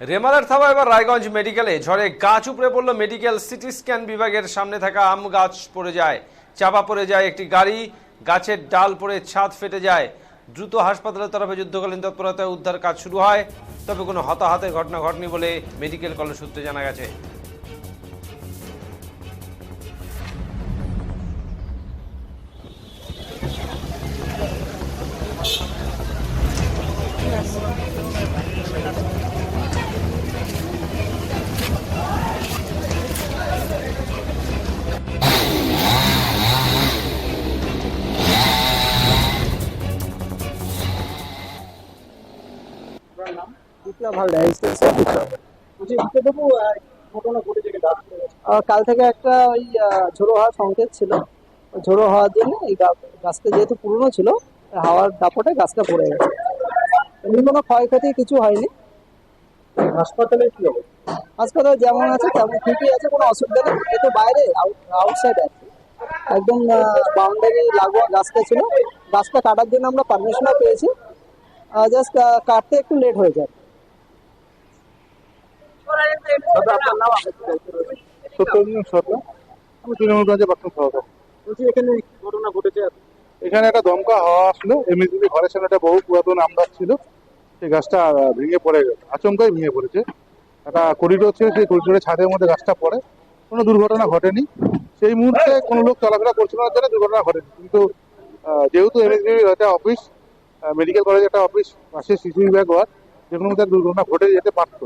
রেমালের থাবা এবার রায়গঞ্জ মেডিকেলে। ঝড়ে গাছ উপড়ে পড়ল মেডিকেল সিটি স্ক্যান বিভাগের সামনে থাকা আম গাছ পড়ে যায়। চাপা পড়ে যায় একটি গাড়ি, গাছের ডাল পড়ে ছাদ ফেটে যায়। দ্রুত হাসপাতালের তরফে যুদ্ধকালীন তৎপরতায় উদ্ধার কাজ শুরু হয়। তবে কোনো হতাহতের ঘটনা ঘটনি বলে মেডিকেল কলেজ সূত্রে জানা গেছে। বিপ্লব বিপ্লব। বলছি বিপ্লববাবু ঘটনা ঘটেছে কাল থেকে একটা ওই ঝোড়ো হওয়ার সংকেত ছিল। ঝোড়ো হওয়ার জন্য এই গাছটা যেহেতু পুরনো ছিল হাওয়ার দাপটে গাছটা পড়ে গেছে। এমনি কোনো ক্ষয়ক্ষতি কিছু হয়নি। হাসপাতালে কি হাসপাতাল যেমন আছে তেমন ঠিকই আছে কোনো অসুবিধা নেই। এ তো বাইরে আউটসাইড আছে একদম বাউন্ডারি লাগোয়া গাছটা ছিল। গাছটা কাটার জন্য আমরা পারমিশনও পেয়েছি। জাস্ট কাটতে একটু লেট হয়ে যায়। প্রাক্তন সভাপতি। বলছি এখানে ঘটনা ঘটেছে? এখানে একটা দমকা হাওয়া আসলো। এমনিতে ঘরের সামনে একটা বহু পুরাতন আম গাছ ছিল। সেই গাছটা ভেঙে পড়ে গেছে। আচমকাই ভেঙে পড়েছে। একটা করিডোর ছিল সেই করিডোরের ছাদের মধ্যে গাছটা পড়ে। কোনো দুর্ঘটনা ঘটেনি। সেই মুহূর্তে কোনো লোক চলাফেরা করছিল না জন্য দুর্ঘটনা ঘটেনি। কিন্তু যেহেতু এমএসবি একটা অফিস মেডিকেল কলেজ একটা অফিস পাশে শিশু বিভাগ কোনো মধ্যে দুর্ঘটনা ঘটে যেতে পারতো।